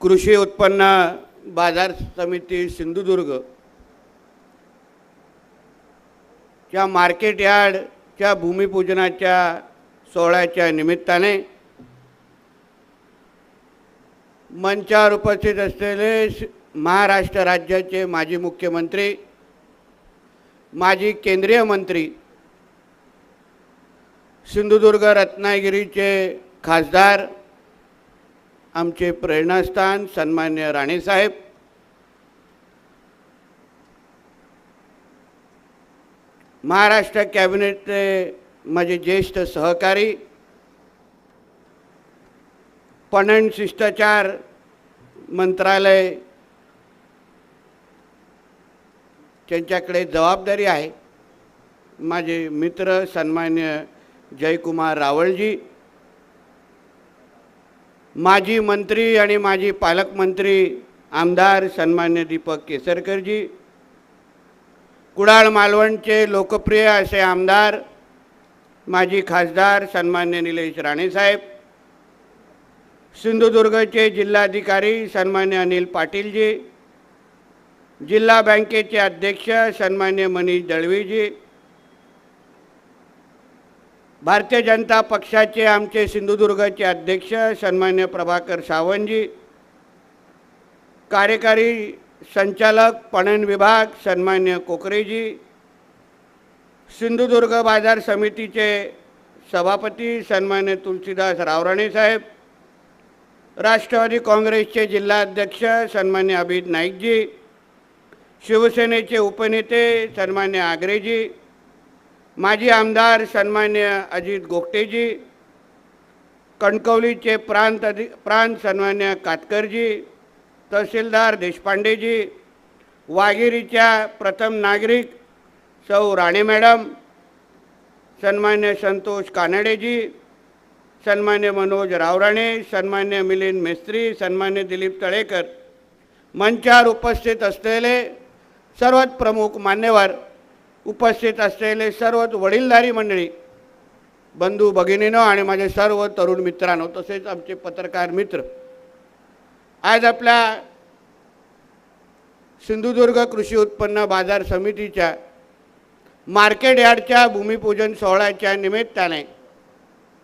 कृषी उत्पन्न बाजार समिती सिंधुदुर्ग. च्या मार्केट यार्डच्या भूमिपूजनाच्या सोहळ्याच्या निमित्ताने मंचावर उपस्थित असलेले महाराष्ट्र राज्याचे माजी मुख्यमंत्री माजी केंद्रीय मंत्री सिंधुदुर्ग रत्नागिरीचे खासदार आमचे प्रेरणास्थान सन्मान्य राणेसाहेब महाराष्ट्र कॅबिनेटचे माझे ज्येष्ठ सहकारी पणन शिष्टाचार मंत्रालय त्यांच्याकडे जबाबदारी आहे. माझे मित्र सन्मान्य जयकुमार रावळजी माजी मंत्री आणि माजी पालकमंत्री आमदार सन्मान्य दीपक केसरकरजी कुडाळ मालवणचे लोकप्रिय असे आमदार माजी खासदार सन्मान्य निलेश राणेसाहेब सिंधुदुर्गचे जिल्हाधिकारी सन्मान्य अनिल पाटीलजी जिल्हा बँकेचे अध्यक्ष सन्मान्य मनीष दळवीजी भारतीय जनता पक्षाचे आमचे सिंधुदुर्गचे अध्यक्ष सन्मान्य प्रभाकर सावंतजी कार्यकारी संचालक पणन विभाग सन्मान्य कोकरेजी सिंधुदुर्ग बाजार समितीचे सभापती सन्मान्य तुलसीदास रावराणे साहेब राष्ट्रवादी काँग्रेसचे जिल्हाध्यक्ष सन्मान्य अभित नाईकजी शिवसेनेचे उपनेते सन्मान्य आग्रेजी माजी आमदार सन्मान्य अजित गोगटेजी कणकवलीचे प्रांत अधि प्रांत सन्मान्य कातकरजी तहसीलदार देशपांडेजी वागिरीच्या प्रथम नागरिक सौ राणे मॅडम सन्मान्य संतोष कानडेजी सन्मान्य मनोज रावराणे सन्मान्य मिलिंद मेस्त्री सन्मान्य दिलीप तळेकर मंचावर उपस्थित असलेले सर्वात प्रमुख मान्यवर उपस्थित असलेले सर्वच वडीलधारी मंडळी बंधू भगिनीनो आणि माझे सर्व तरुण मित्रांनो तसेच आमचे पत्रकार मित्र आज आपल्या सिंधुदुर्ग कृषी उत्पन्न बाजार समितीच्या मार्केट यार्डच्या भूमिपूजन सोहळ्याच्या निमित्ताने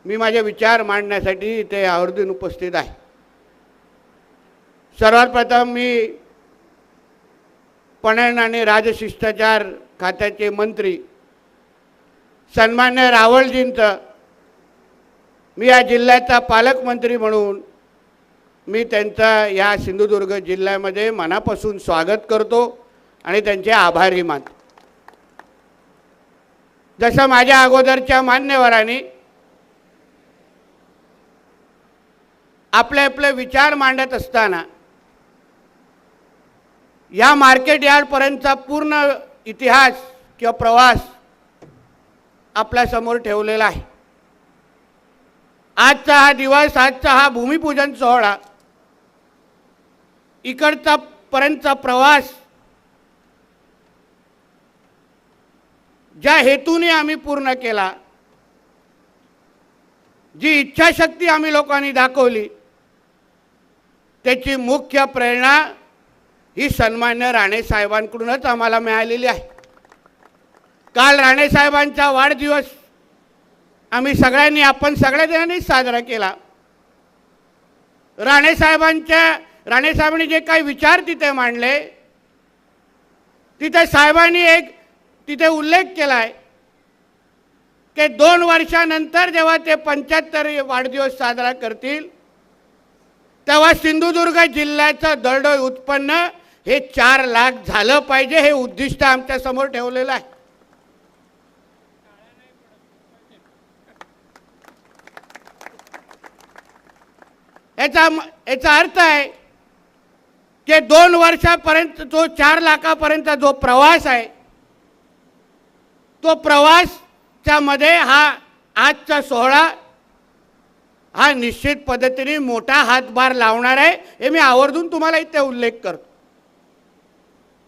मी माझे विचार मांडण्यासाठी इथे आवर्जून उपस्थित आहे. सर्वात प्रथम मी पणन आणि राजशिष्टाचार खात्याचे मंत्री सन्मान्य रावळजींचं मी या जिल्ह्याचा पालकमंत्री म्हणून मी त्यांचा या सिंधुदुर्ग जिल्ह्यामध्ये मनापासून स्वागत करतो आणि त्यांचे आभारही मानतो. जसं माझ्या अगोदरच्या मान्यवरांनी आपले आपले विचार मांडत असताना या मार्केट यार्डपर्यंतचा पूर्ण इतिहास किंवा प्रवास आपल्यासमोर ठेवलेला आहे. आजचा हा दिवस आजचा हा भूमिपूजन सोहळा इकडचा पर्यंतचा प्रवास ज्या हेतूने आम्ही पूर्ण केला जी इच्छाशक्ती आम्ही लोकांनी दाखवली त्याची मुख्य प्रेरणा ही सन्मान्य राणे साहेबांकडूनच आम्हाला मिळालेली आहे. काल राणे साहेबांचा वाढदिवस आम्ही सगळ्यांनी आपण सगळ्या जणांनी साजरा केला. राणे साहेबांच्या राणे साहेबांनी जे काही विचार तिथे मांडले तिथे साहेबांनी एक तिथे उल्लेख केला आहे की दोन वर्षानंतर जेव्हा ते पंच्याहत्तर वाढदिवस साजरा करतील तेव्हा सिंधुदुर्ग जिल्ह्याचं दरडोई उत्पन्न हे चार लाख झालं पाहिजे हे उद्दिष्ट आमच्यासमोर ठेवलेलं आहे. याचा याचा अर्थ आहे की दोन वर्षापर्यंत जो चार लाखापर्यंत जो प्रवास आहे तो प्रवासच्या मध्ये हा आजचा सोहळा हा निश्चित पद्धतीने मोठा हातभार लावणार आहे हे मी आवर्जून तुम्हाला इथे उल्लेख करतो.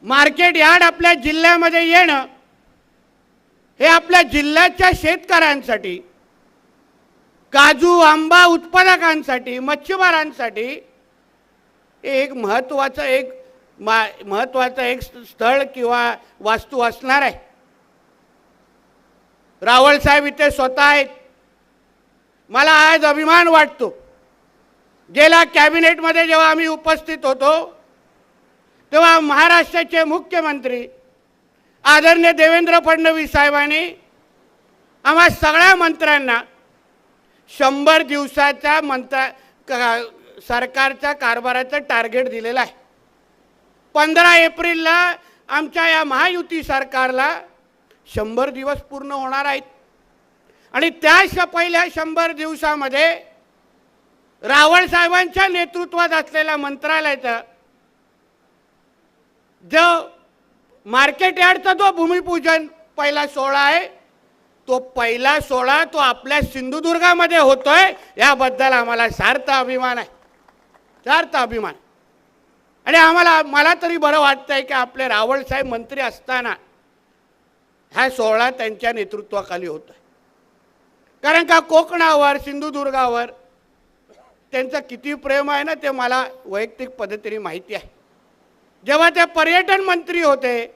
मार्केट यार्ड आपल्या जिल्ह्यामध्ये येणं हे आपल्या जिल्ह्याच्या शेतकऱ्यांसाठी काजू आंबा उत्पादकांसाठी मच्छीमारांसाठी एक महत्त्वाचं एक मा महत्त्वाचं एक स्थळ किंवा वास्तू असणार आहे. रावळ साहेब इथे स्वतः आहेत. मला आज अभिमान वाटतो. गेल्या कॅबिनेटमध्ये जेव्हा आम्ही उपस्थित होतो तेव्हा महाराष्ट्राचे मुख्यमंत्री आदरणीय देवेंद्र फडणवीस साहेबांनी आम्हा सगळ्या मंत्र्यांना शंभर दिवसाचा मंत्रा का- सरकारच्या कारभाराचं टार्गेट दिलेलं आहे. पंधरा एप्रिलला आमच्या या महायुती सरकारला शंभर दिवस पूर्ण होणार आहेत. आणि त्या श- पहिल्या शंभर दिवसामध्ये रावळ साहेबांच्या नेतृत्वात असलेल्या मंत्रालयाचं जो मार्केट यार्डचा जो भूमिपूजन पहिला सोहळा आहे तो पहिला सोहळा तो आपल्या सिंधुदुर्गामध्ये होतोय याबद्दल आम्हाला सार्थ अभिमान आहे. सार्थ अभिमान आणि आम्हाला मला तरी बरं वाटतंय की आपले रावळसाहेब मंत्री असताना हा सोहळा त्यांच्या नेतृत्वाखाली होतो आहे कारण का कोकणावर सिंधुदुर्गावर त्यांचं किती प्रेम आहे ना ते मला वैयक्तिक पद्धतीने माहिती आहे. जेव्हा ते पर्यटन मंत्री होते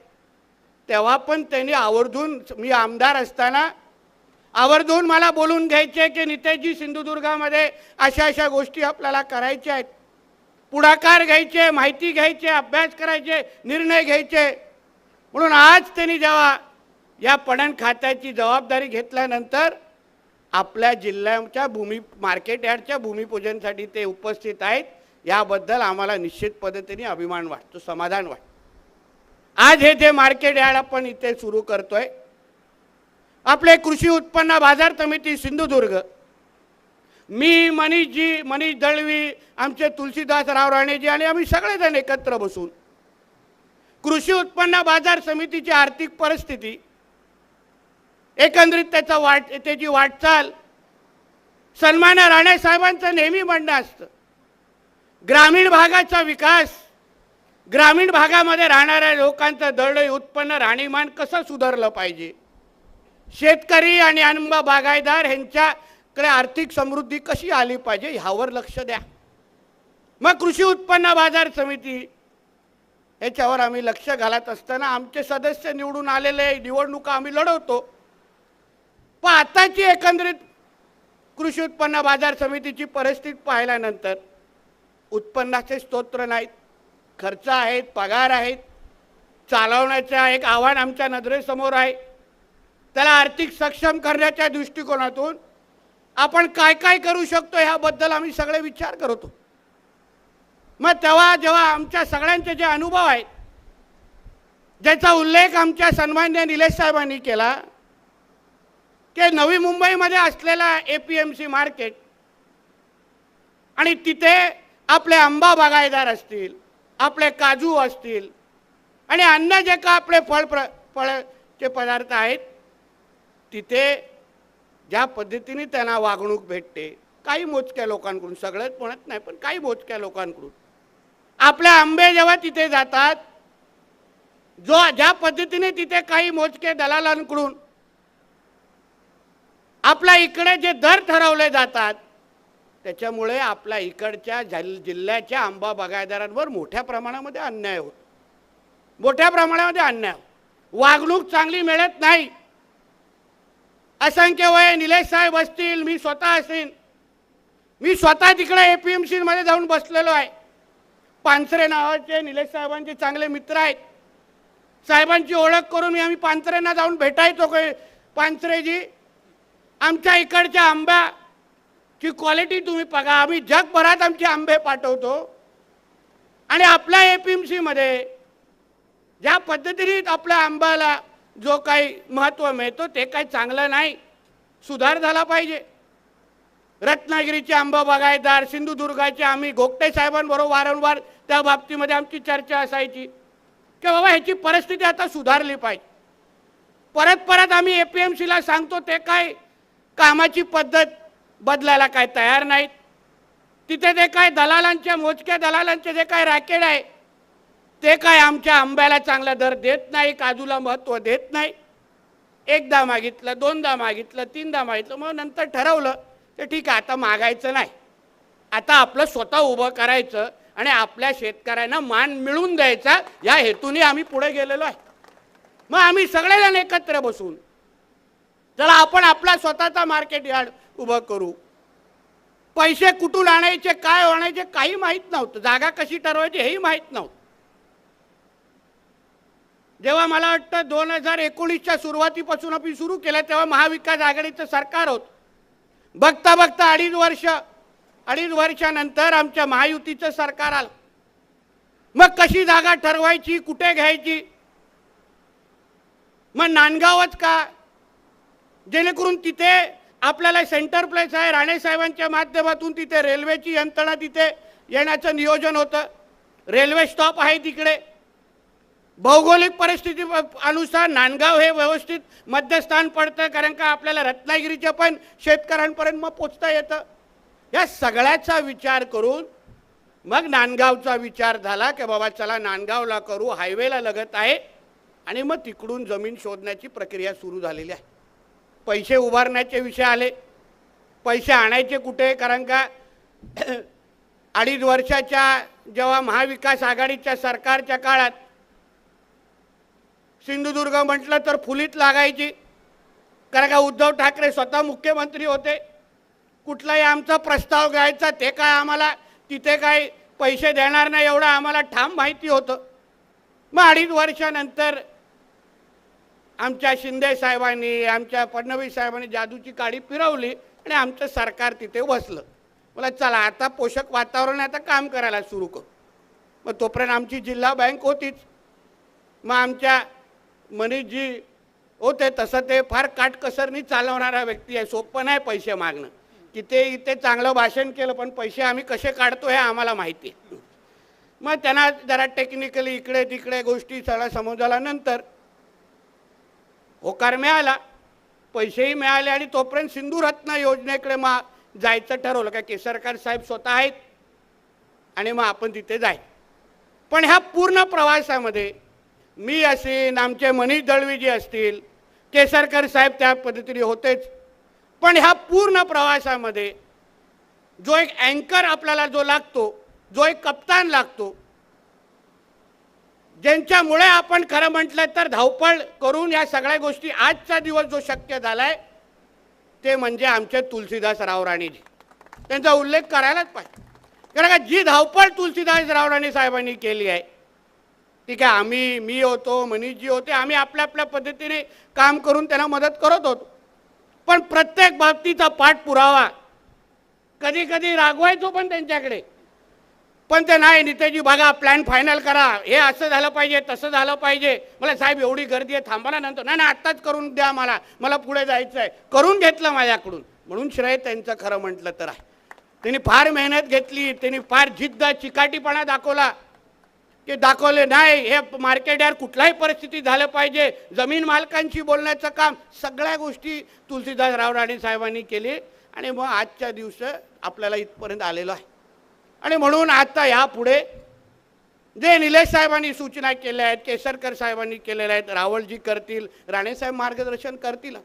तेव्हा पण त्यांनी आवर्जून मी आमदार असताना आवर्जून मला बोलून घ्यायचे की नितेशजी सिंधुदुर्गामध्ये अशा अशा गोष्टी आपल्याला करायच्या आहेत. पुढाकार घ्यायचे माहिती घ्यायचे अभ्यास करायचे निर्णय घ्यायचे. म्हणून आज त्यांनी जेव्हा या पणन खात्याची जबाबदारी घेतल्यानंतर आपल्या जिल्ह्याच्या भूमी मार्केट यार्डच्या भूमिपूजनसाठी ते उपस्थित आहेत. याबद्दल आम्हाला निश्चित पद्धतीने अभिमान वाटतो समाधान वाटतं. आज हे जे मार्केट यार्ड आपण इथे सुरू करतोय आपले कृषी उत्पन्न बाजार समिती सिंधुदुर्ग मी मनीषजी मनीष दळवी आमचे तुलसीदास राव राणेजी आणि आम्ही सगळेजण एकत्र बसून कृषी उत्पन्न बाजार समितीची आर्थिक परिस्थिती एकंदरीत त्याचा वाट त्याची वाटचाल सन्मान्य राणे साहेबांचं नेहमी म्हणणं असतं. ग्रामीण भागाचा विकास ग्रामीण भागामध्ये राहणाऱ्या लोकांचं दरडोई उत्पन्न राहणीमान कसं सुधारलं पाहिजे? शेतकरी आणि अनंबा बागायदार ह्यांच्याकडे आर्थिक समृद्धी कशी आली पाहिजे ह्यावर लक्ष द्या. मग कृषी उत्पन्न बाजार समिती याच्यावर आम्ही लक्ष घालत असताना आमचे सदस्य निवडून आलेले निवडणुका आम्ही लढवतो. पण आताची एकंदरीत कृषी उत्पन्न बाजार समितीची परिस्थिती पाहिल्यानंतर उत्पन्नाचे स्तोत्र नाहीत. खर्च आहेत पगार आहेत. चालवण्याचं एक आव्हान आमच्या नजरेसमोर आहे. त्याला आर्थिक सक्षम करण्याच्या दृष्टिकोनातून आपण काय काय करू शकतो ह्याबद्दल आम्ही सगळे विचार करतो. मग तेव्हा जेव्हा आमच्या सगळ्यांचे जे अनुभव आहेत ज्याचा उल्लेख आमच्या सन्मान्य निलेश साहेबांनी केला की नवी मुंबईमध्ये असलेला A P M C market आणि तिथे आपले आंबा बागायदार असतील आपले काजू असतील आणि अन्न जे का आपले फळ प्र फळचे पदार्थ आहेत तिथे ज्या पद्धतीने त्यांना वागणूक भेटते काही मोजक्या लोकांकडून सगळंच म्हणत नाही पण काही मोजक्या लोकांकडून. आपले आंबे जेव्हा तिथे जातात जो ज्या पद्धतीने तिथे काही मोजके दलालांकडून आपल्या इकडे जे दर ठरवले जातात त्याच्यामुळे आपल्या इकडच्या जल जिल्ह्याच्या आंबा बागायदारांवर मोठ्या प्रमाणामध्ये अन्याय होतो. मोठ्या प्रमाणामध्ये अन्याय वागणूक चांगली मिळत नाही. असंख्य वय निलेश साहेब असतील मी स्वतः असेन. मी स्वतः तिकडे ए पी एम सीमध्ये जाऊन बसलेलो आहे. पानसरे नावाचे निलेश साहेबांचे चांगले मित्र आहेत. साहेबांची ओळख करून मी आम्ही पानसरेंना जाऊन भेटायचो. काय पानसरेजी आमच्या इकडच्या आंब्या आंब्याची क्वालिटी तुम्ही बघा. आम्ही जगभरात आमचे आंबे पाठवतो. आणि आपल्या ए पी एम सीमध्ये ज्या पद्धतीने आपल्या आंब्याला जो काही महत्त्व मिळतो ते काही चांगलं नाही. सुधार झाला पाहिजे. रत्नागिरीचे आंबा बागायतदार सिंधुदुर्गाचे आम्ही घोगटे साहेबांबरोबर वारंवार त्या बाबतीमध्ये आमची चर्चा असायची. की बाबा ह्याची परिस्थिती आता सुधारली पाहिजे. परत परत आम्ही ए पी एम सीला सांगतो ते काय कामाची पद्धत बदलायला काय तयार नाहीत. तिथे जे काय दलालांच्या मोजक्या दलालांचे जे काय रॅकेट आहे ते काय आमच्या आंब्याला चांगला दर देत नाही काजूला महत्त्व देत नाही. एकदा मागितलं दोनदा मागितलं तीनदा मागितलं मग नंतर ठरवलं ते ठीक आहे आता मागायचं नाही. आता आपलं स्वतः उभं करायचं आणि आपल्या शेतकऱ्यांना मान मिळवून द्यायचा या हेतूने आम्ही पुढे गेलेलो आहे. मग आम्ही सगळेजण एकत्र बसून चला आपण आपला स्वतःचा मार्केट यार्ड उभं करू. पैसे कुठून आणायचे काय आणायचे काही माहीत नव्हतं. जागा कशी ठरवायची हेही माहीत नव्हतं. जेव्हा मला वाटतं दोन हजार एकोणीसच्या सुरुवातीपासून आपण सुरू केलं तेव्हा महाविकास आघाडीचं सरकार होत. बघता बघता अडीच वर्ष अडीच वर्षानंतर आमच्या महायुतीचं सरकार आलं. मग कशी जागा ठरवायची कुठे घ्यायची? मग नांदगावच का? जेणेकरून तिथे आपल्याला सेंटर प्लेस आहे राणेसाहेबांच्या माध्यमातून तिथे रेल्वेची यंत्रणा तिथे येण्याचं नियोजन होतं. रेल्वे स्टॉप आहे तिकडे. भौगोलिक परिस्थिती अनुसार नांदगाव हे व्यवस्थित मध्यस्थान पडतं कारण का आपल्याला रत्नागिरीच्या पण शेतकऱ्यांपर्यंत मग पोचता येतं. या सगळ्याचा विचार करून मग नांदगावचा विचार झाला की बाबा चला नांदगावला करू हायवेला लगत आहे आणि मग तिकडून जमीन शोधण्याची प्रक्रिया सुरू झालेली आहे. पैसे उभारण्याचे विषय आले. पैसे आणायचे कुठे? कारण का अडीच वर्षाच्या जेव्हा महाविकास आघाडीच्या सरकारच्या काळात सिंधुदुर्ग म्हटलं तर फुलीत लागायची. कारण का उद्धव ठाकरे स्वतः मुख्यमंत्री होते. कुठलाही आमचा प्रस्ताव घ्यायचा ते काय आम्हाला तिथे काय पैसे देणार नाही एवढं आम्हाला ठाम माहिती होतं. मग अडीच वर्षानंतर आमच्या शिंदे साहेबांनी आमच्या फडणवीस साहेबांनी जादूची काडी फिरवली आणि आमचं सरकार तिथे बसलं मला चला आता पोषक वातावरण आहे, आता काम करायला सुरू करू. मग तोपर्यंत आमची जिल्हा बँक होतीच. मग आमच्या मनीषजी होते तसं ते फार काटकसरनी चालवणारा व्यक्ती आहे सोपं नाही पैसे मागणं. की ते इथे चांगलं भाषण केलं पण पैसे आम्ही कसे काढतो हे आम्हाला माहिती आहे. मग त्यांना जरा टेक्निकली इकडे तिकडे गोष्टी सगळ्या समजाल्यानंतर होकार मिळाला पैसेही मिळाले आणि तोपर्यंत सिंधुरत्न योजनेकडे मग जायचं ठरवलं. का केसरकर साहेब स्वतः आहेत आणि मग आपण तिथे जाय. पण ह्या पूर्ण प्रवासामध्ये मी असेन आमचे मनीष दळवीजी असतील केसरकर साहेब त्या पद्धतीने होतेच. पण ह्या पूर्ण प्रवासामध्ये जो एक अँकर आपल्याला जो लागतो जो एक कप्तान लागतो ज्यांच्यामुळे आपण खरं म्हटलं तर धावपळ करून या सगळ्या गोष्टी आजचा दिवस जो शक्य झालाय ते म्हणजे आमचे तुलसीदास रावराणीजी त्यांचा उल्लेख करायलाच पाहिजे. कारण का जी धावपळ तुलसीदास रावराणी साहेबांनी केली आहे ठीक आहे आम्ही मी होतो मनीषजी होते आम्ही आपल्या आपल्या पद्धतीने काम करून त्यांना मदत करत होतो. पण प्रत्येक बाबतीचा पाठपुरावा कधी कधी रागवायचो पण त्यांच्याकडे. पण ते नाही नितेजी बघा प्लॅन फायनल करा. हे असं झालं पाहिजे तसं झालं पाहिजे. मला साहेब एवढी गर्दी आहे थांबा ना नंतर. नाही ना आत्ताच करून द्या मला. मला पुढे जायचं आहे करून घेतलं माझ्याकडून. म्हणून श्रेय त्यांचं खरं म्हटलं तर आहे. त्यांनी फार मेहनत घेतली त्यांनी फार जिद्द चिकाटीपणा दाखवला. की दाखवले नाही हे मार्केट यार कुठल्याही परिस्थिती झालं पाहिजे. जमीन मालकांशी बोलण्याचं काम सगळ्या गोष्टी तुलसीदास राव राणे साहेबांनी केली. आणि मग आजच्या दिवस आपल्याला इथपर्यंत आलेलो आहे. आणि म्हणून आता यापुढे जे निलेश साहेबांनी सूचना केल्या आहेत केसरकर साहेबांनी केलेल्या आहेत रावळजी करतील राणेसाहेब मार्गदर्शन करतील.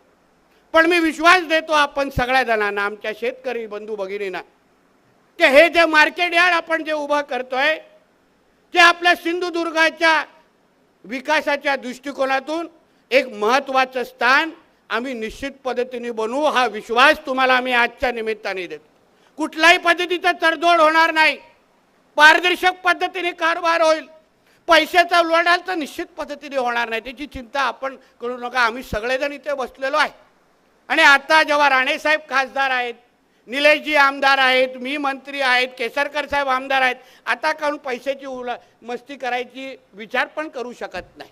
पण मी विश्वास देतो आपण सगळ्या जणांना आमच्या शेतकरी बंधू भगिनींना की हे जे मार्केट यार्ड आपण जे उभं करतोय ते आपल्या सिंधुदुर्गाच्या विकासाच्या दृष्टिकोनातून एक महत्त्वाचं स्थान आम्ही निश्चित पद्धतीने बनवू हा विश्वास तुम्हाला आम्ही आजच्या निमित्ताने देतो. कुठल्याही पद्धतीचा तडजोड होणार नाही. पारदर्शक पद्धतीने कारभार होईल. पैशाचा उलाढाल तर निश्चित पद्धतीने होणार नाही. त्याची चिंता आपण करू नका. आम्ही सगळेजण इथे बसलेलो आहे. आणि आता जेव्हा राणेसाहेब खासदार आहेत निलेशजी आमदार आहेत मी मंत्री आहेत केसरकर साहेब आमदार आहेत आता काहून पैशाची उला मस्ती करायची विचार पण करू शकत नाही.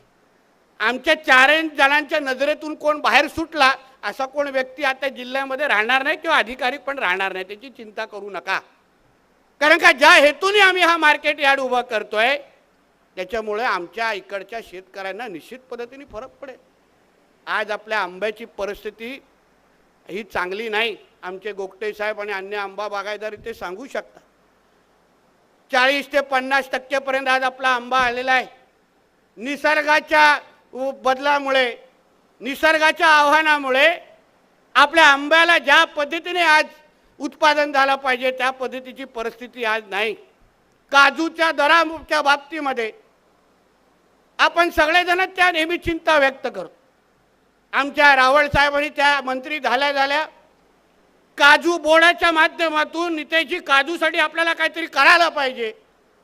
आमच्या चारही जणांच्या नजरेतून कोण बाहेर सुटला असा कोण व्यक्ती आता जिल्ह्यामध्ये राहणार नाही किंवा अधिकारी पण राहणार नाही त्याची चिंता करू नका. कारण का ज्या हेतूने आम्ही हा मार्केट यार्ड उभा करतोय त्याच्यामुळे आमच्या इकडच्या शेतकऱ्यांना निश्चित पद्धतीने फरक पडेल. आज आपल्या आंब्याची परिस्थिती ही चांगली नाही आमचे गोगटे साहेब आणि अन्य आंबा बागायदार ते सांगू शकतात. चाळीस ते पन्नास टक्केपर्यंत आज आपला आंबा आलेला आहे. निसर्गाच्या उ- बदलामुळे निसर्गाच्या आव्हानामुळे आपल्या आंब्याला ज्या पद्धतीने आज उत्पादन झालं पाहिजे त्या पद्धतीची परिस्थिती आज नाही. काजूच्या दराच्या बाबतीमध्ये आपण सगळेजण त्या नेहमी चिंता व्यक्त करतो. आमच्या रावळ साहेबांनी त्या मंत्री झाल्या झाल्या काजू बोर्डाच्या माध्यमातून नितेशजी काजूसाठी आपल्याला काहीतरी करायला पाहिजे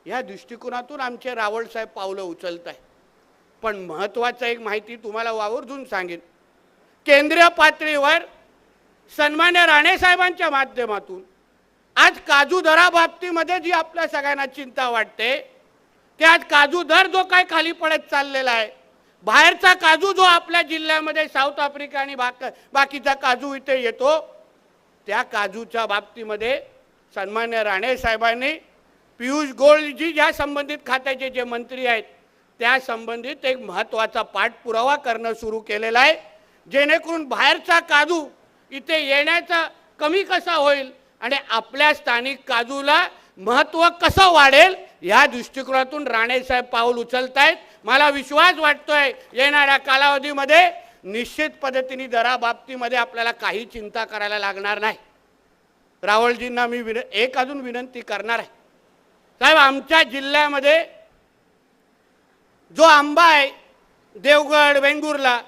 या दृष्टिकोनातून आमचे रावळ साहेब पावलं उचलत आहे पण महत्त्वाचं एक माहिती तुम्हाला वावरजून सांगेन. केंद्रीय पातळीवर सन्मान्य राणेसाहेबांच्या माध्यमातून आज काजू दराबाबतीमध्ये जी आपल्या सगळ्यांना चिंता वाटते की आज काजू दर जो काय खाली पडत चाललेला आहे बाहेरचा काजू जो आपल्या जिल्ह्यामध्ये साऊथ आफ्रिका आणि बाक बाकीचा काजू इथे येतो त्या काजूच्या बाबतीमध्ये सन्मान्य राणे साहेबांनी पियुष गोयलजी ज्या संबंधित खात्याचे जे मंत्री आहेत त्या संबंधित एक महत्त्वाचा पाठपुरावा करणं सुरू केलेला आहे. जेणेकरून बाहेरचा काजू इथे येण्याचा कमी कसा होईल आणि आपल्या स्थानिक काजूला महत्त्व कसं वाढेल या दृष्टिकोनातून राणेसाहेब पाऊल उचलत आहेत मला विश्वास वाटतोय येणाऱ्या कालावधीमध्ये निश्चित पद्धतीने दराबाबतीमध्ये आपल्याला काही चिंता करायला लागणार नाही. रावळजींना मी विन एक अजून विनंती करणार आहे. साहेब आमच्या जिल्ह्यामध्ये जो आंबा आहे देवगड वेंगुर्ला.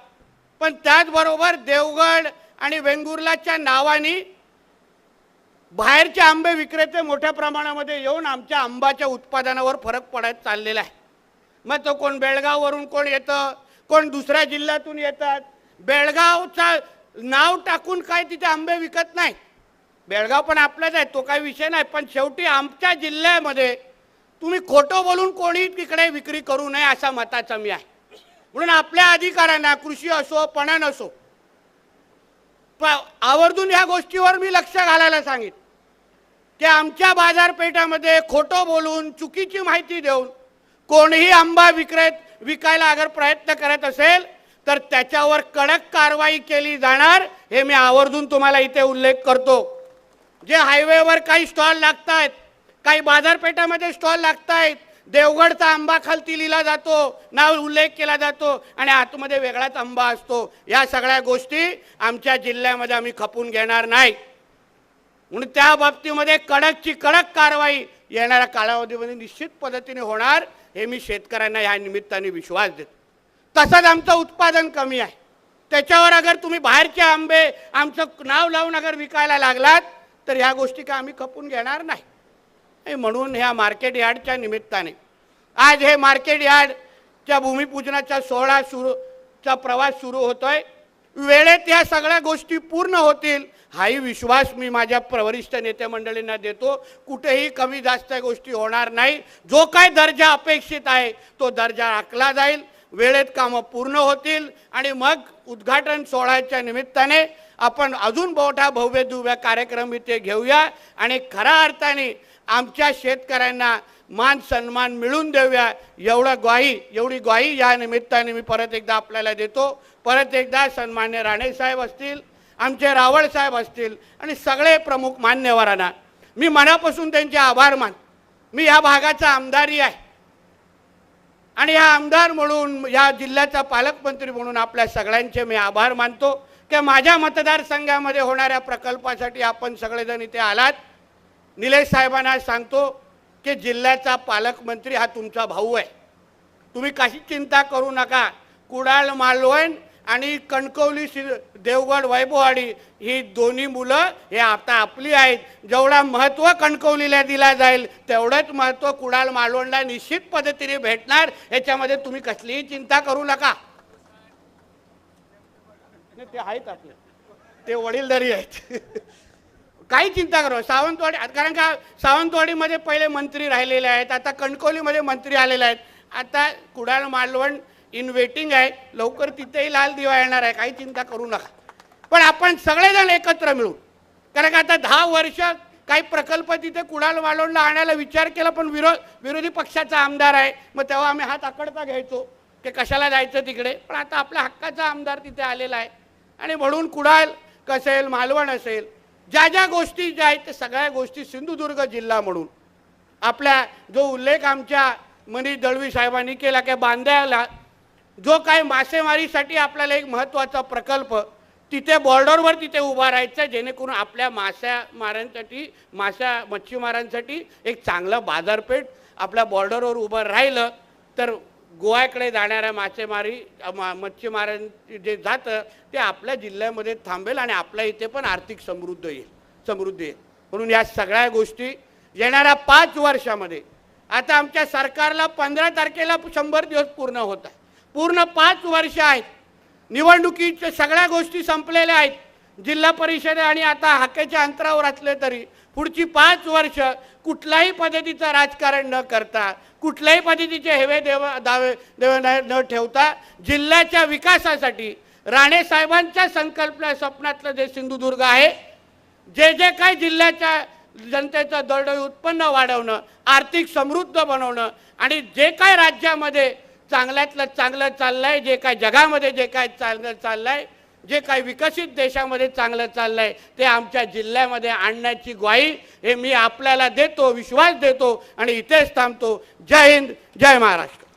पण त्याचबरोबर देवगड आणि वेंगुर्लाच्या नावाने बाहेरचे आंबे विक्रेते मोठ्या प्रमाणामध्ये येऊन आमच्या आंबाच्या उत्पादनावर फरक पडत चाललेला आहे. मग तो कोण बेळगाववरून कोण येतं कोण दुसऱ्या जिल्ह्यातून येतात? बेळगावचा नाव टाकून काय तिथे आंबे विकत नाही? बेळगाव पण आपलाच आहे तो काही विषय नाही. पण शेवटी आमच्या जिल्ह्यामध्ये तुम्ही खोटं बोलून कोणी तिकडे विक्री करू नये असा मताचा मी आहे. म्हणून आपल्या अधिकाऱ्यांना कृषी असो पणन असो प- आवर्जून ह्या गोष्टीवर मी लक्ष घालायला सांगित की आमच्या बाजारपेठामध्ये खोटं बोलून चुकीची माहिती देऊन कोणीही आंबा विक्रेत विकायला अगर प्रयत्न करत असेल तर त्याच्यावर कडक कारवाई केली जाणार हे मी आवर्जून तुम्हाला इथे उल्लेख करतो. जे हायवेवर काही स्टॉल लागत आहेत काही बाजारपेठामध्ये स्टॉल लागत आहेत देवगडचा आंबा खालती लिहिला जातो नाव उल्लेख केला जातो आणि आतमध्ये वेगळाच आंबा असतो. या सगळ्या गोष्टी आमच्या जिल्ह्यामध्ये आम्ही खपून घेणार नाही. म्हणून त्या बाबतीमध्ये कडकची कडक कारवाई येणाऱ्या कालावधीमध्ये निश्चित पद्धतीने होणार हे मी शेतकऱ्यांना या निमित्ताने विश्वास देतो. तसंच आमचं उत्पादन कमी आहे. त्याच्यावर अगर तुम्ही बाहेरचे आंबे आमचं नाव लावून अगर विकायला लागलात तर ह्या गोष्टी का आम्ही खपून घेणार नाही. म्हणून ह्या मार्केट यार्डच्या निमित्ताने. आज हे मार्केट यार्डच्या भूमिपूजनाचा सोहळा सुरू चा प्रवास सुरू होतोय. वेळेत या सगळ्या गोष्टी पूर्ण होतील हाही विश्वास मी माझ्या प्रवरिष्ठ नेते मंडळींना देतो. कुठेही कमी जास्त गोष्टी होणार नाही. जो काय दर्जा अपेक्षित आहे तो दर्जा आखला जाईल. वेळेत कामं पूर्ण होतील आणि मग उद्घाटन सोहळ्याच्या निमित्ताने आपण अजून मोठा भव्य दिव्य कार्यक्रम इथे घेऊया. आणि खऱ्या अर्थाने आमच्या शेतकऱ्यांना मान सन्मान मिळून देऊया. एवढं ग्वाही एवढी ग्वाही या निमित्ताने मी परत एकदा आपल्याला देतो. परत एकदा सन्मान्य राणे साहेब असतील आमचे रावळ साहेब असतील आणि सगळे प्रमुख मान्यवरांना. मी मनापासून त्यांचे आभार मान मी या भागाचा आमदारही आहे. आणि हा आमदार म्हणून या जिल्ह्याचा पालकमंत्री म्हणून आपल्या सगळ्यांचे मी आभार मानतो. की माझ्या मतदारसंघामध्ये होणाऱ्या प्रकल्पासाठी आपण सगळेजण इथे आलात. निलेश साहेबांना सांगतो की जिल्ह्याचा पालकमंत्री हा तुमचा भाऊ आहे. तुम्ही काही चिंता करू नका. कुडाळ मालवण आणि कणकवली श्री देवगड वैभववाडी ही दोन्ही मुलं हे आता आपली आहेत. जेवढा महत्त्व कणकवलीला दिला जाईल तेवढंच महत्त्व कुडाळ मालवणला निश्चित पद्धतीने भेटणार. याच्यामध्ये तुम्ही कसलीही चिंता करू नका. ते आहेत आपले. ते वडीलधारी आहेत. काही चिंता करू सावंतवाडी कारण का सावंतवाडीमध्ये पहिले मंत्री राहिलेले आहेत आता कणकवलीमध्ये मंत्री आलेले आहेत. आता कुडाळ मालवण इन वेटिंग आहे. लवकर तिथेही लाल दिवा येणार आहे. काही चिंता करू नका. पण आपण सगळेजण एकत्र मिळू कारण का आता दहा वर्ष काही प्रकल्प तिथे कुडाळ मालवणला आणायला विचार केला पण विरोध विरोधी पक्षाचा आमदार आहे. मग तेव्हा आम्ही हात आकडता घ्यायचो की कशाला जायचं तिकडे. पण आता आपल्या हक्काचा आमदार तिथे आलेला आहे. आणि म्हणून कुडाळ कसेल मालवण असेल ज्या ज्या गोष्टी ज्या आहेत त्या सगळ्या गोष्टी सिंधुदुर्ग जिल्हा म्हणून. आपल्या जो उल्लेख आमच्या मनीष दळवी साहेबांनी केला की बांद्याला जो काय मासेमारीसाठी आपल्याला एक महत्त्वाचा प्रकल्प तिथे बॉर्डरवर तिथे उभा राहायचा जेणेकरून आपल्या मासेमारांसाठी माशा मच्छीमारांसाठी एक चांगलं बाजारपेठ आपल्या बॉर्डरवर उभं राहिलं तर गोव्याकडे जाणाऱ्या मासेमारी मच्छीमारांची मच्छीमारां जे जातं ते आपल्या जिल्ह्यामध्ये थांबेल आणि आपल्या इथे पण आर्थिक समृद्ध येईल समृद्धी येईल. म्हणून या सगळ्या गोष्टी येणाऱ्या पाच वर्षामध्ये आता आमच्या सरकारला पंधरा तारखेला शंभर दिवस पूर्ण होत आहे. पूर्ण पाच वर्ष आहेत. निवडणुकीच्या सगळ्या गोष्टी संपलेल्या आहेत. जिल्हा परिषद आणि आता हाकेच्या अंतरावर असले तरी पुढची पाच वर्ष कुठल्याही पद्धतीचं राजकारण न करता कुठल्याही पद्धतीचे हेवे देव दावे देव न ठेवता जिल्ह्याच्या विकासासाठी राणे साहेबांच्या संकल्पना स्वप्नातलं जे सिंधुदुर्ग आहे जे जे काही जिल्ह्याच्या जनतेचं दरडोई उत्पन्न वाढवणं आर्थिक समृद्ध बनवणं आणि जे काय राज्यामध्ये चांगल्यातलं चांगलं चाललंय जे काय जगामध्ये जे काय चांगलं चाललंय जे काही विकसित देशामध्ये चांगलं चाललंय ते आमच्या जिल्ह्यामध्ये आणण्याची ग्वाही हे मी आपल्याला देतो विश्वास देतो आणि इथेच थांबतो. जय हिंद जय महाराष्ट्र.